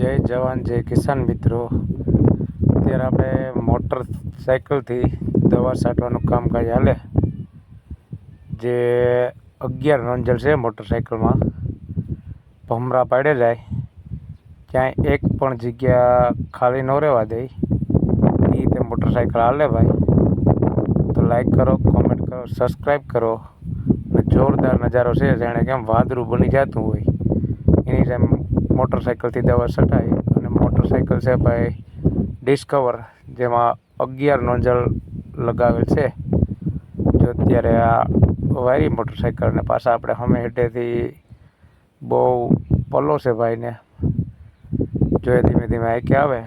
જય જવાન, જય કિસાન મિત્રો. અત્યારે આપણે મોટર સાઇકલથી દવા છાંટવાનું કામકાજ હાલે. જે અગિયાર નોંજલ છે મોટરસાયકલમાં ભમરા પાડે જાય. ક્યાંય એક પણ જગ્યા ખાલી ન રહેવા દે. એ રીતે મોટરસાયકલ હાલે ભાઈ. તો લાઈક કરો કોમેન્ટ કરો સબસ્ક્રાઈબ કરો. જોરદાર નજારો છે, જાણે કેમ વાદળું બની જતું હોય. એની જેમ મોટરસાયકલથી દવા છટાઈ અને મોટરસાયકલ છે ભાઈ ડિસ્કવર, જેમાં અગિયાર નોંજલ લગાવેલ છે. જો અત્યારે આ વાયરી મોટરસાઇકલને પાછા આપણે હમે હેઠેથી બહુ પલો છે ભાઈને. જો ધીમે ધીમે આંકે આવે,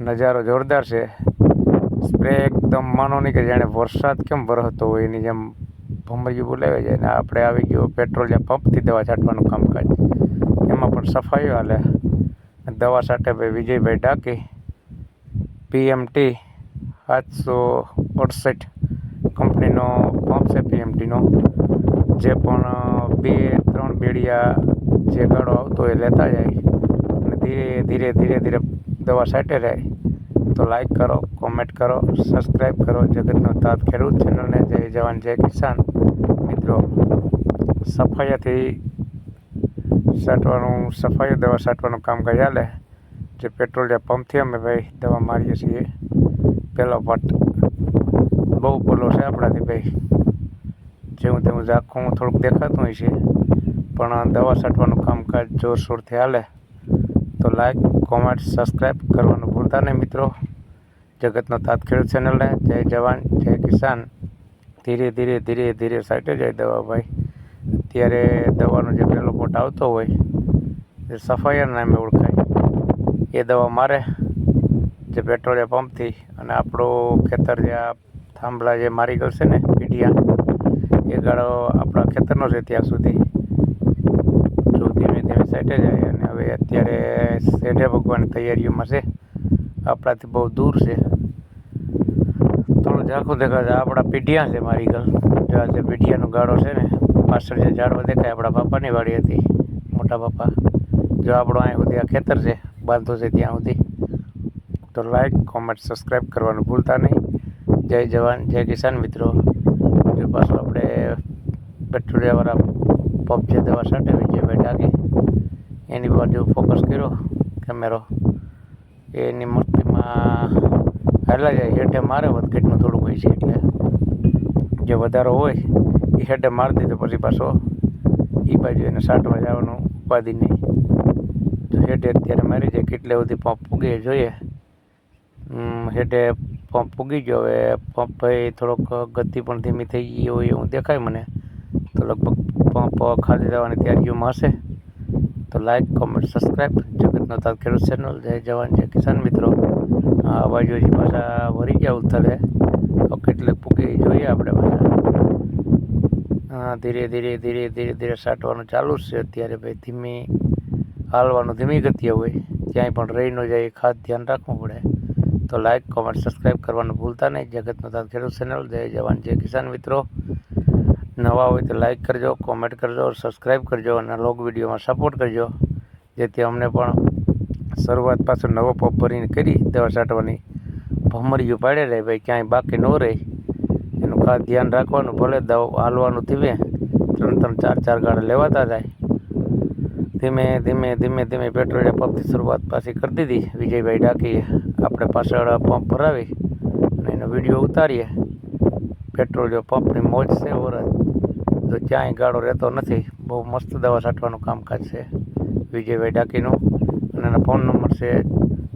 નજારો જોરદાર છે. સ્પ્રે એકદમ માનો નહીં કે જાણે વરસાદ કેમ વરસતો હોય એની જેમ ભમરીયું બોલાવે જાય ને આપણે આવી ગયો પેટ્રોલ જ્યાં પંપથી દવા છાંટવાનું કામકાજ. એમાં પણ સફાઈઓ હાલે. દવા સાથે ભાઈ વિજયભાઈ ડાકી પીએમટી સાતસો અડસઠ કંપનીનો પંપ છે પીએમટીનો. જે પણ બે, ત્રણ બેડિયા જે ગાડો આવતો એ લેતા જાય. અને ધીરે ધીરે ધીરે ધીરે દવા સાટે જાય તો લાઈક કરો કોમેન્ટ કરો સબસ્ક્રાઈબ કરો. જગતનો તાત ખેડૂત ચેનલને જય જવાન, જય કિસાન. મિત્રો, સફાઈયાથી છાંટવાનું સફાઈ દવા છાંટવાનું ચાલે જે પેટ્રોલ જે પંપથી અમે ભાઈ દવા મારીએ છીએ. પહેલો પટ બહુ પેલો છે આપણાથી ભાઈ. જેવું તેવું ઝાખું થોડુંક દેખાતું હોય છે. પણ દવા છાંટવાનું કામકાજ જોરશોરથી હાલે. તો લાઈક કોમેન્ટ સબસ્ક્રાઈબ કરવાનું ભૂલતા નહીં મિત્રો. જગતનો તાત ચેનલને જય જવાન, જય કિસાન. ધીરે ધીરે ધીરે ધીરે સાઈટે જાય દવા ભાઈ. અત્યારે દવાનો જે પહેલો પોટ આવતો હોય, એ સફાઈના નામે ઓળખાય. એ દવા મારે, જે પેટ્રોલિયા પંપથી, અને આપણું ખેતર જે આ થાંભલા જે મારી ગયો છે ને, પીડિયા, એ ગાળો આપણા ખેતરનો છે ત્યાં સુધી. જો ધીમે ધીમે સાઈટે જાય, અને હવે અત્યારે સેઢે ભગવાનની તૈયારીઓમાં છે. આપણાથી બહુ દૂર છે. થોડું ઝાંખું દેખાશે આપણા પીઢિયા છે મારી ગળ જો આ જે પીઢિયાનો ગાળો છે ને પાછળ જે ઝાડવા દેખાય, આપણા બાપાની વાડી હતી, મોટા બાપા. જો આપણો અહીં સુધી આ ખેતર છે, બાંધો છે ત્યાં સુધી, તો લાઈક કોમેન્ટ સબસ્ક્રાઈબ કરવાનું ભૂલતા નહીં. જય જવાન, જય કિસાન મિત્રો. જો પાછું આપણે પેટ્રોલિયાવાળા પંપ છે, દવા છાંટે જે ભાઈ ટાંકી એની બાજુ ફોકસ કર્યો કેમેરો એની મૂર્તિમાં હાલા જાય, હેઠે મારે વધઘટનું થોડુંક હોય છે, એટલે જે વધારો હોય એ હેડે મારી દીધો. પછી પાછો એ બાજુ એને સાટવા જવાનું, ઉપાધિ નહીં. તો હેડે અત્યારે મારી જાય, કેટલે સુધી પંપ પૂગે જોઈએ. હેડે પંપ પૂગી ગયો. હવે પંપ ભાઈ થોડોક ગતિ પણ ધીમી થઈ ગઈ હોય એવું દેખાય મને. તો લગભગ પંપ ખાલી થવાની તૈયારીઓમાં હશે. તો લાઈક કોમેન્ટ સબસ્ક્રાઈબ જગતનો તાત ખેડૂત ચેનલ જય જવાન, જય કિસાન મિત્રો. આ બાજુ પાછા વરી ગયા તો કેટલે પૂગી જોઈએ આપણે પાછા. ધીરે ધીરે ધીરે ધીરે ધીરે સાટવાનું ચાલુ જ છે. અત્યારે ભાઈ ધીમી હાલવાનું ધીમી ગતિએ હોય. ક્યાંય પણ રહી ન જાય એ ખાસ ધ્યાન રાખવું પડે. તો લાઇક કોમેન્ટ સબસ્ક્રાઈબ કરવાનું ભૂલતા નહીં. જગતનો તાત ખેડૂત ચેનલ જય જવાન, જય કિસાન મિત્રો. નવા હોય તો લાઇક કરજો કોમેન્ટ કરજો સબસ્ક્રાઈબ કરજો અને લોગ વિડીયોમાં સપોર્ટ કરજો. જેથી અમને પણ શરૂઆત પાછળ નવો પપ ભરીને કરી દવા છાંટવાની ભમરીયું પાડે રહે. ભાઈ, ક્યાંય બાકી ન રહે. ખાસ ધ્યાન રાખવાનું, ભલે દવા હાલવાનું ધીમે ત્રણ ત્રણ ચાર ચાર ગાડા લેવાતા જાય. ધીમે ધીમે ધીમે ધીમે પેટ્રોલિયમ પંપથી શરૂઆત પાછી કરી દીધી. વિજયભાઈ ડાકીએ આપણે પાછળ પંપ ભરાવી અને એનો વીડિયો ઉતારીએ. પેટ્રોલિયમ પંપની મોજ છે વરસ તો ક્યાંય ગાળો રહેતો નથી, બહુ મસ્ત દવા છાંટવાનું કામકાજ છે. વિજયભાઈ ડાકીનું અને એનો ફોન નંબર છે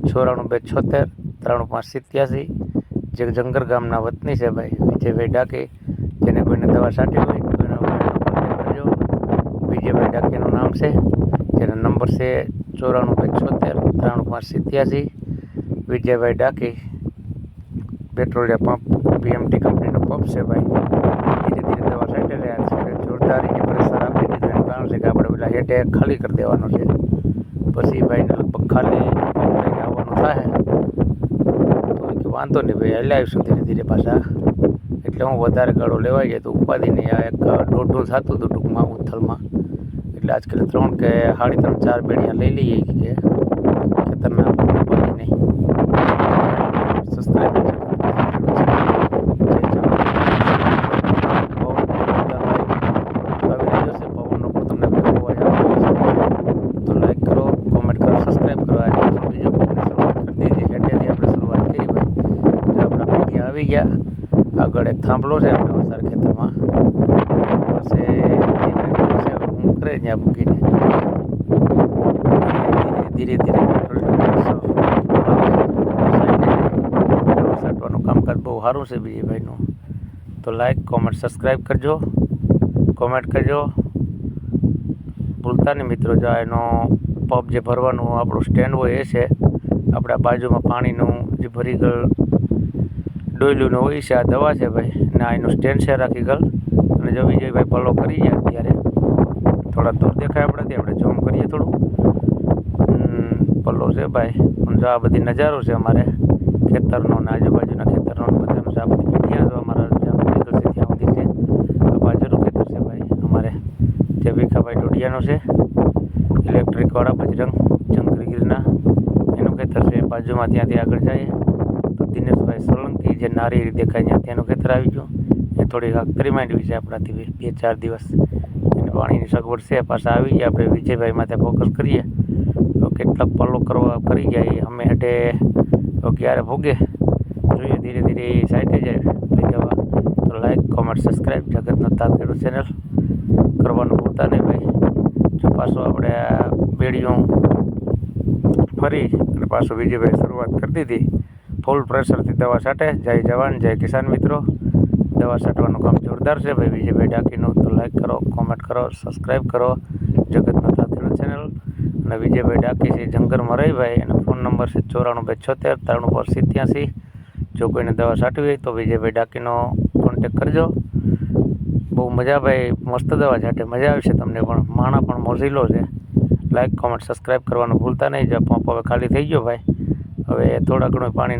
ચોરાણું બે છોતેર, ત્રાણું પાંચ સિત્યાસી જે જંગર ગામના વતની છે ભાઈ, વિજયભાઈ ડાકી, જેને કોઈને દવા છાંટી હોય કરજો. વિજયભાઈ ડાકીનું નામ છે, જેનો નંબર છે ચોરાણું બે છોતેર, ત્રાણું પાંચ સિત્યાસી. વિજયભાઈ ડાકી પેટ્રોલિયમ પંપ, પીએમટી કંપનીનો પંપ છે ભાઈ, ધીરે ધીરે દવા છાંટી રહ્યા છે. જોરદાર રીતે પ્રેશર આપી દીધું એનું કારણ છે કે આપણે પેલા હેઠે ખાલી કરી દેવાનો છે. પછી ભાઈને લગભગ ખાલી આવવાનું થાય. એ વાંધો નહીં ભાઈ એટલે આવીશું ધીરે ધીરે પાછા. એટલે હું વધારે ગાળો લેવાઈ જાય તો ઉપાધિ આ એક દોઢું થતું હતું ટૂંકમાં ઉથલમાં. એટલે આજકાલ ત્રણ કે સાડી ત્રણ ચાર બેડિયા લઈ લઈએ કે ખેતરના પપ્પાની નહીં સબસ્ક્રાઈબ જય જવાન પવન આવી રહ્યો છે પવનનો પણ તમને ભેગો અવાજ આવી રહ્યો છે તો લાઈક કરો કોમેન્ટ કરો સબસ્ક્રાઈબ કરો આજે આપણે બીજો ભાગની શરૂઆત કરી દીધી હેઠેથી આપણે શરૂઆત કરી ભાઈ જો આપણા પૈકી આવી ગયા. આગળ એક થાંભલો છે આપણે વસાર ખેતરમાં. હું કરે ત્યાં મૂકીને. ધીરે ધીરે સાટવાનું કામકાજ બહુ સારું છે બીજી ભાઈનું. તો લાઈક કોમેન્ટ સબસ્ક્રાઈબ કરજો. કોમેન્ટ કરજો. ભૂલતા નહીં મિત્રો, જો એનો પબ જે ભરવાનું આપણું સ્ટેન્ડ હોય એ છે. આપણા બાજુમાં પાણીનું જે ભરી ગયેલ ડોયલુંનું હોય છે, આ દવા છે ભાઈ. ને આ એનું સ્ટેન્ડ છે રાખી ગયેલ અને જો વિજયભાઈ પલ્લો કરી જાય અત્યારે થોડા દૂર દેખાય આપણાથી, આપણે ઝૂમ કરીએ થોડું. પલ્લો છે ભાઈ. જો આ બધી નજારો છે અમારે ખેતરનો ને આજુબાજુના ખેતરનો બધાનો છે આ બધી પીઠિયા જો અમારા જ્યાં ખેતર છે, ત્યાં સુધી છે. આ બાજુનું ખેતર છે ભાઈ. અમારે જે ભીખાભાઈ ઢોડિયાનું છે ઇલેક્ટ્રિકવાળા બજરંગ ચંદ્રગીરના એનું ખેતર છે. બાજુમાં ત્યાંથી આગળ જઈએ. દિનેશભાઈ સોલંકી જે નારી દેખાય ત્યાં તેનું ખેતર આવી ગયું. એ થોડી અખતરી માંડવી છે આપણાથી બે- ચાર દિવસ. એને પાણીની સગવડ છે, પાછા આવી ગયા. આપણે વિજયભાઈ માથે ફોકસ કરીએ. તો કેટલાક પલ્લો કરવા કરી જાય અમે હેઠે તો ક્યારે ભોગે. જોઈએ ધીરે ધીરે એ સાઈડે જાય. તો લાઈક કોમેન્ટ સબસ્ક્રાઈબ જગતનો તાતેડું ચેનલ કરવાનું ભૂલતા નહીં ભાઈ. જો પાછું આપણે બેડીઓ ફરી અને પાછું વિજયભાઈ શરૂઆત કરી દીધી. ફૂલ પ્રેશરથી દવા છાંટે. જય જવાન, જય કિસાન મિત્રો. દવા છાંટવાનું કામ જોરદાર છે. ભાઈ વિજયભાઈ ડાકીનું તો લાઈક કરો કોમેન્ટ કરો સબસ્ક્રાઈબ કરો. જગતનો ખેડૂત ચેનલ અને વિજયભાઈ ડાકી છે જંગર મરાઈભાઈ એનો ફોન નંબર છે ચોરાણું બે છોતેર, ત્રાણું પર સિત્યાસી. જો કોઈને દવા છાંટવી હોય તો વિજયભાઈ ડાકીનો કોન્ટેક કરજો. બહુ મજા ભાઈ, મસ્ત દવા છાંટે. મજા આવશે તમને પણ. માણા પણ મોઝીલો છે. લાઈક કોમેન્ટ સબસ્ક્રાઈબ કરવાનું ભૂલતા નહીં. જો પંપ હવે ખાલી થઈ ગયો ભાઈ. હવે થોડા ઘણું પાણી